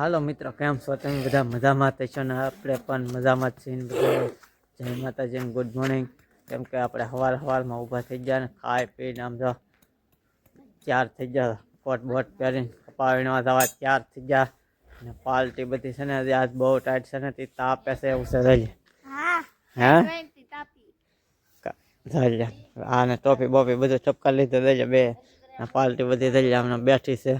હાલો મિત્રો કેમ છો તમે બધા મજામાં જ છો ને આપણે પણ મજામાં જ છીએ ને બધા જય માતાજી ગુડ મોર્નિંગ કેમ કે આપણે સવાર સવારમાં ઊભા થઈ ગયા ને ખાઈ પીને આમ જો ચાર થઈ ગયા કોટ બોટ પહેરીને કપાવીને જવા ચાર થઈ ગયા ને પાલટી બધી છે ને હજી આજ બહુ ટાઈટ છે ને તે તાપે છે એવું છે રહી હા હે ટ્વેન્ટી તાપી થઈ જાય આ ને ટોપી બોપી બધું ચપકા લીધે થઈ જાય બે ને પાલટી બધી થઈ જાય હમણાં બેઠી છે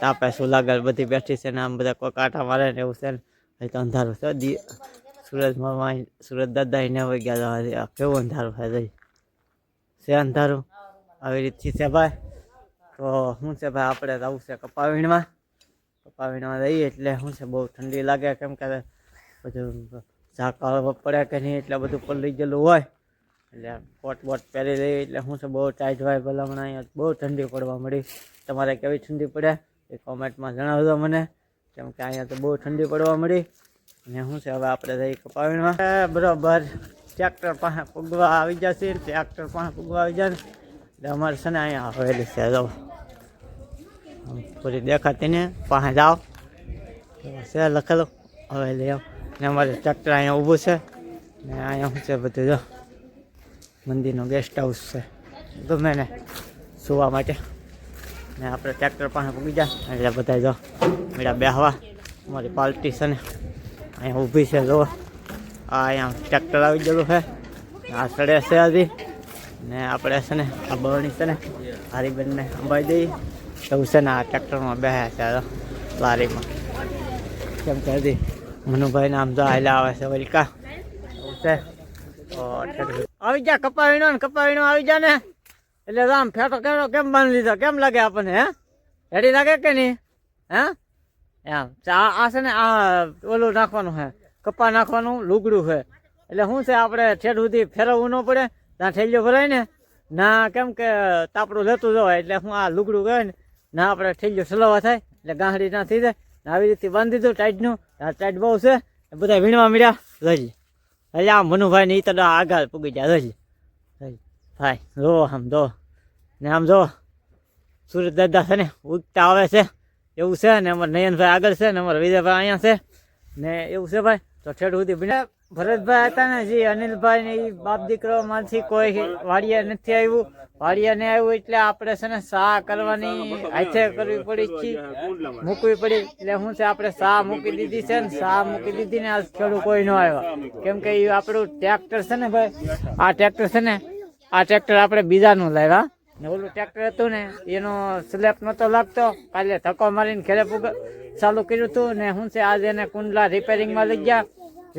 તાપે શું લાગે બધી બેઠી છે ને આમ બધા કોઈ કાંટા મારે ને એવું છે ને હજી તો અંધારું છે દી સુરજ મામા સુરત દાદા ને હોય ગયા હતા. આ કેવું અંધારું છે જઈ છે અંધારું આવી રીતથી છે ભાઈ તો શું છે ભાઈ આપણે જવું છે કપાવીણમાં કપાવીણમાં રહીએ એટલે શું છે બહુ ઠંડી લાગે કેમ કે બધું ઝાકળ પડે કે નહીં એટલે બધું પલળી ગયેલું હોય એટલે કોટ બોટ પહેરી લઈએ એટલે શું છે બહુ ટાઈટ હોય ભલામણ અહીંયા બહુ ઠંડી પડવા મળી તમારે કેવી ઠંડી પડે એ કોમેન્ટમાં જણાવજો મને. કેમ કે અહીંયા તો બહુ ઠંડી પડવા મળી. અને શું છે, હવે આપણે જઈ કપાવીમાં બરાબર, ટ્રેક્ટર પાસે પૂગવા આવી જશે, ટ્રેક્ટર પાસે પૂગવા આવી જાય ને અમારે છે ને અહીંયા હવેલી છે, જો. પૂરી દેખાતી ને, પાસે જાઓ. છે, લખેલું, હવેલી આવ ને અમારે ટ્રેક્ટર અહીંયા ઊભું છે. ને અહીંયા શું છે બધું, જો. મંદિરનો ગેસ્ટ હાઉસ છે. ગમે ને, સુવા માટે. ને આપણે ટ્રેક્ટર પાસે પૂગી જાય એટલે બધા જો મેળા બેહવા અમારી પાર્ટી છે ને અહીંયા ઊભી છે જો આ અહીંયા ટ્રેક્ટર આવી ગયેલું છે આ સડે છે હજી ને આપણે છે ને આ બરણી છે ને હારીબેનને અંબાઈ દઈએ એવું છે ને આ ટ્રેક્ટરમાં બેહ્યા છે આ જો લારીમાં કેમ કે હજી મનુભાઈને આમ જો હાલ્યા આવે છે વલકા એવું છે તો ટ્રેક્ટર- આવી જા કપાવીનો ને કપાવીનો આવી જા ને એટલે આમ ફેટો કેટો કેમ બાંધી લીધો? કેમ લાગે આપણને, હે? રેડી લાગે કે નહીં? હે? એમ. આ છે ને, આ ઓલું નાખવાનું છે કપા નાખવાનું, લુગડું છે એટલે શું છે આપણે ઠેઠ સુધી ફેરવવું ન પડે, ત્યાં ઠેલિયો ભરાય ને, ના, કેમ કે તાપડું લેતું જવાય એટલે હું આ લુગડું કહે ને, ના, આપણે ઠેલિયો સલાવા થાય, એટલે ગાંહડી ના થઈ જાય. આવી રીતે બાંધી દીધું ટાઈટનું આ ટાઈટ બહુ છે બધા વીણવા મળ્યા રજી એટલે આ મનુભાઈ ને એ તો આગળ પૂગી જાય રજી ભાઈ જો આમ જો ને આમ જો, સુરત દાદા છે ને, ઉગતા આવે છે. એવું છે ને, અમારે નયનભાઈ આગળ છે ને, અમારે વિજયભાઈ અહીંયા છે. ને એવું છે ભાઈ, તો ઠેઠ સુધી ભીના ભરતભાઈ હતા ને, જે અનિલભાઈ ને એ બાપ દીકરો માંથી કોઈ વાડિયા નથી આવ્યું. વાડિયા ને આવ્યું એટલે આપણે છે ને સા કરવાની હાથે કરવી પડી, છે મૂકવી પડી. એટલે શું છે, આપણે સા મૂકી દીધી છે ને, સા મૂકી દીધી ને આજ ખેડૂત કોઈ ન આવ્યા. કેમ કે એ આપણું ટ્રેક્ટર છે ને ભાઈ, આ ટ્રેક્ટર છે ને, આ ટ્રેક્ટર આપણે બીજાનું લાવ્યા. ને ઓલું ટ્રેક્ટર હતું ને એનો સ્લેપ નતો લાગતો. કાલે ધક્કો મારીને ઘેરે ચાલુ કર્યું હતું ને શું છે આજે એને કુંડલા રિપેરિંગમાં લઈ ગયા.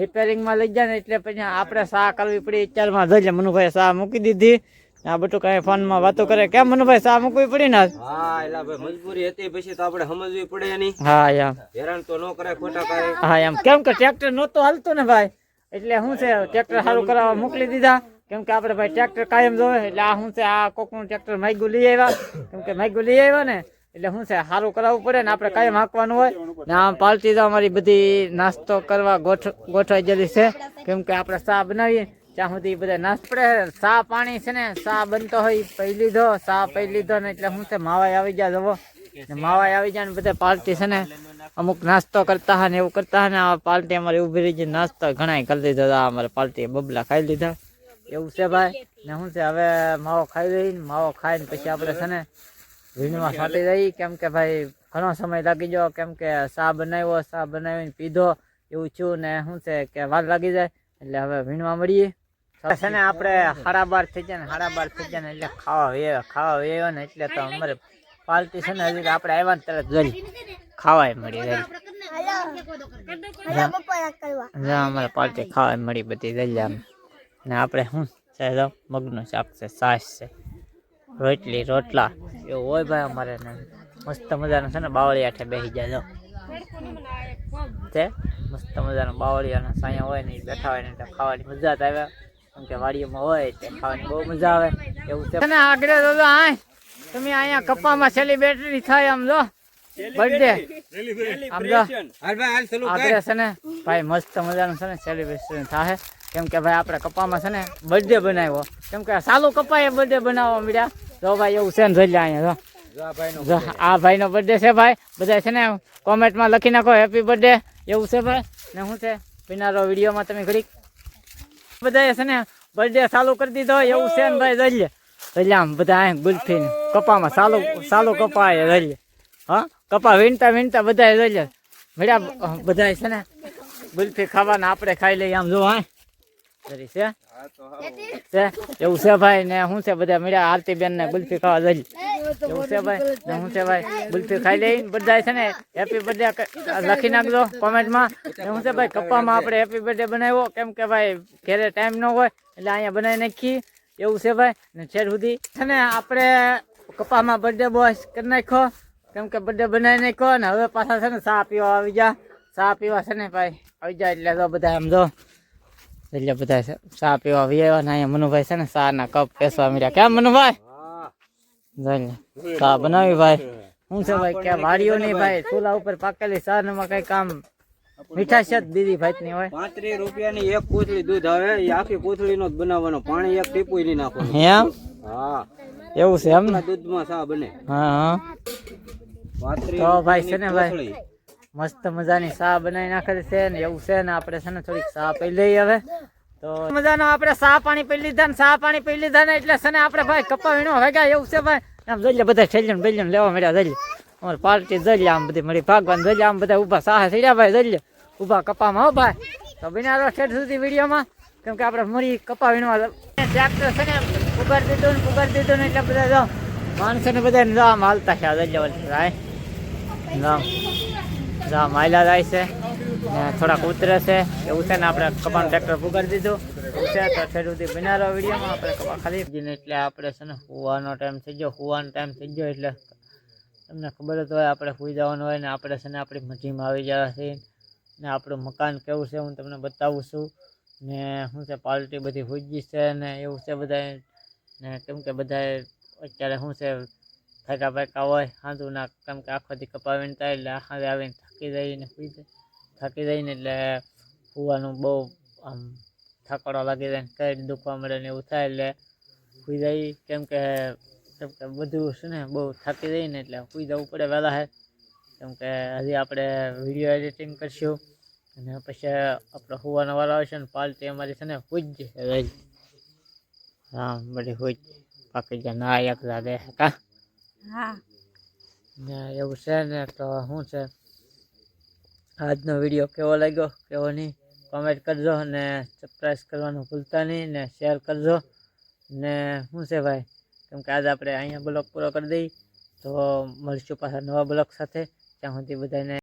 રિપેરિંગમાં લઈ ગયા ને એટલે પછી આપણે સા કરવી પડી. અત્યારમાં જઈ મનુભાઈ સા મૂકી દીધી. આ બધું કાંઈ ફોનમાં વાતો કરે. કેમ મનુભાઈ સા મૂકવી પડી ને હા ભાઈ મજબૂરી હતી. પછી તો આપણે સમજવી પડે એની. હા એમ. હેરાન તો ન કરે ખોટા કરે હા એમ. કેમ કે ટ્રેક્ટર નહોતું હાલતું ને ભાઈ? એટલે શું છે ટ્રેક્ટર સારું કરાવવા મોકલી દીધા. કેમ કે આપણે ભાઈ ટ્રેક્ટર કાયમ જોવે, એટલે આ શું છે, આ કોકનું ટ્રેક્ટર માગ્યું લઈ આવ્યા. કેમ કે માગ્યું લઈ આવ્યા ને, એટલે શું છે સારું કરાવવું પડે ને આપણે કાયમ હાંકવાનું હોય. ને આમ પાલટી તો અમારી બધી નાસ્તો કરવા ગોઠ, ગોઠવાઈ ગયેલી છે. કેમ કે આપણે ચા બનાવીએ, ત્યાં સુધી બધા નાસ્તો પડે ચા પાણી છે ને, ચા બનતો હોય પી લીધો, ચા પી લીધો ને એટલે શું છે માવાય આવી જાય જવો. માવાય આવી જાય ને બધા પાલટી છે ને, અમુક નાસ્તો કરતા હા ને એવું કરતા હા ને, આ પાલટી અમારી ઊભી રહી નાસ્તો ઘણા કરી દીધો અમારે પાલટી બબલા ખાઈ લીધા. એવું છે ભાઈ ને શું છે હવે માવો ખાઈ લઈ માવો ખાઈને પછી આપણે છે ને વીણમાં ફાટી રહી કેમ કે ભાઈ ઘણો સમય લાગી ગયો કેમ કે ચા બનાવ્યો ચા બનાવીને પીધો એવું થયું ને શું છે કે વાર લાગી જાય એટલે હવે વીણવા મળીએ છે ને આપણે સાડા બાર થઈ જાય ને સાડા બાર થઈ જાય ને એટલે ખાવા વે ખાવા વેવા ને એટલે તો અમારે પાલટી છે ને હજી આપણે આવ્યા ને તરત જરી ખાવાય મળી જરી હલો બપોરા કરવા જ્યાં અમારે પાર્ટી ખાવા મળી બધી જલ્યા ને આપણે શું છે તો મગનું શાક છે છાશ છે. રોટલી રોટલા એવું હોય ભાઈ અમારે ને. મસ્ત મજાનું છે ને બાવળી આઠે બેસી જાય જો. તે મસ્ત મજાનું બાવળિયાના સાયા હોય ને બેઠા હોય ને એટલે ખાવાની મજા જ આવે. કેમ કે વાડીઓમાં હોય તે ખાવાની બહુ મજા આવે. એવું છે. ને આગળ તો જો આય. તમે અહીંયા કપ્પામાં સેલિબ્રેટરી થાય આમ જો. બર્થડે આમ જો. હાલ ભાઈ હાલ ચાલુ આગળ છે ને. ભાઈ મસ્ત મજાનું છે ને સેલિબ્રેશન થાય. કેમ કે ભાઈ આપણે કપામાં છે ને બર્થડે બનાવ્યો. કેમ કે સાલું કપાએ બર્થડે બનાવવા મળ્યા જો ભાઈ એવું છે ને જોઈ લે અહીંયા જો. આ ભાઈનો બર્થડે છે ભાઈ. બધા છે ને કોમેન્ટમાં લખી નાખો હેપી બર્થડે એવું છે ભાઈ. ને શું છે? પીનારો વિડીયોમાં તમે ઘડીક બધા છે ને બર્થડે ચાલુ કરી દીધો એવું છે ને ભાઈ જઈએ જઈએ આમ બધા અહીં ગુલ્ફી કપામાં ચાલુ ચાલુ કપાય જઈએ હા? કપા વીણતા વીણતા બધા જઈએ મળ્યા બધા છે ને ગુલ્ફી ખાવાના આપણે ખાઈ લઈએ આમ જો હા. જરી છે? છે? એવું છે ભાઈ ને શું છે બધા મળ્યા? આરતી બેન ને ગુલ્ફી ખાવા જઈએ એવું છે ભાઈ? ને શું છે ભાઈ? ગુલ્ફી ખાઈ લઈને બધા છે ને હેપી બર્થડે લખી નાખજો કોમેન્ટમાં. ને શું છે ભાઈ? કપ્પામાં આપણે હેપી બર્થડે બનાવ્યો. કેમ કે ભાઈ ઘેરે ટાઈમ ન હોય એટલે અહીંયા બનાવી નાખી. એવું છે ભાઈ? ને છેડ સુધી છે ને આપણે કપ્પામાં બર્થડે બોય કરી નાખ્યો. કેમ કે બર્થડે બનાવી નાખ્યો ને હવે પાછા છે ને ચા પીવા આવી જા ચા પીવા છે ને ભાઈ આવી જાય એટલે તો બધા આમ જો. એટલે બધા છે ચા પીવા આવી આવ્યા ને અહીંયા મનુભાઈ છે ને ચા ના કપ પેસવા મળ્યા કેમ મનુભાઈ જોઈ લે ચા બનાવી ભાઈ શું છે ભાઈ કે વાડીઓ નહીં ભાઈ ચૂલા ઉપર પાકેલી ચા માં કઈ કામ મીઠાશ જ દીદી ભાઈ ની હોય પાંત્રીસ રૂપિયાની એક કોથળી દૂધ આવે એ આખી કોથળી નો જ બનાવવાનો પાણી એક ટીપું નહીં નાખવાનું એમ હા એવું છે એમ ને આટલા દૂધમાં ચા બને હા હા પાંત્રીસ તો ભાઈ છે ને રૂપિયાની ભાઈ કોથળી. મસ્ત મજાની ચા બનાવી નાખેલી છે ને એવું છે ને આપણે છે ને થોડીક ચા પી લઈએ હવે તો મજાનો આપણે ચા પાણી પી લીધા ને ચા પાણી પી લીધા ને એટલે છે ને આપણે ભાઈ કપા વીણો ભેગા એવું છે ભાઈ આમ જોઈ લે બધા ઠેલ્યું ને બેલ્યું ને લેવા મળ્યા જોઈ લે અમારે પાર્ટી જોઈ લે આમ બધી મળી ભાગવાન જોઈ લે આમ બધા ઊભા સાહે થયા ભાઈ જોઈ લે ઊભા કપામાં હો ભાઈ તો બિના ઠેઠ સુધી વિડીયોમાં કેમ કે આપણે મરી કપા વીણવા ટ્રેક્ટર છે ને ઉગાડી દીધું ને ઉગાડી દીધું ને એટલે બધા જો માણસો ને બધા ને જો આમ હાલતા છે જોઈ લે ઓલી રાય રામ જા માયલા જાય છે, ને થોડાક ઉતરે છે. એવું છે ને આપણે કપાનું ટ્રેક્ટર પુગાડી દીધું. છે તો ઠેર સુધી આપણે કપા ખાલી દીધું ને એટલે આપણે છે ને હુવાનો ટાઈમ થઈ ગયો. ટાઈમ થઈ ગયો એટલે તમને ખબર જ હોય આપણે સુઈ જવાનું હોય ને આપણે છે ને આપણી મજીમાં આવી જવા ને આપણું મકાન કેવું છે હું તમને બતાવું છું. ને શું છે પાર્ટી બધી હુજી છે ને એવું છે બધાય. ને કેમ કે બધાય અત્યારે શું છે ફેંકા ફેંકા હોય હાંધું ના કેમ કે આખો દી કપાવીને વીણતા એટલે આખા આવીને થાકી જઈને સુઈ જાય થાકી જઈને એટલે સુવાનું બહુ આમ થાકડો લાગી જાય ને કઈ દુખવા મળે ને એવું થાય એટલે સુઈ જાય કેમ કે કેમ કે બધું છે ને બહુ થાકી જઈએ ને એટલે સુઈ જવું પડે વહેલા હે કેમ કે હજી આપણે વિડીયો એડિટિંગ કરશું અને પછી આપણે સુવાનો વાળો આવશે ને પાલટી અમારી છે ને સુઈ જ રહી હા બધી સુઈ જ પાકી જાય ના એક દે કા હા ને એવું છે ને તો શું છે આજનો વીડિયો કેવો લાગ્યો કેવો નહીં કોમેન્ટ કરજો અને સબસ્ક્રાઈબ કરવાનું ભૂલતા નહીં ને શેર કરજો. ને શું છે ભાઈ, કેમ કે આજે આપણે અહીંયા બ્લોગ પૂરો કરી દઈ, તો મળીશું પાછા નવા બ્લોગ સાથે. ત્યાં સુધી બધાને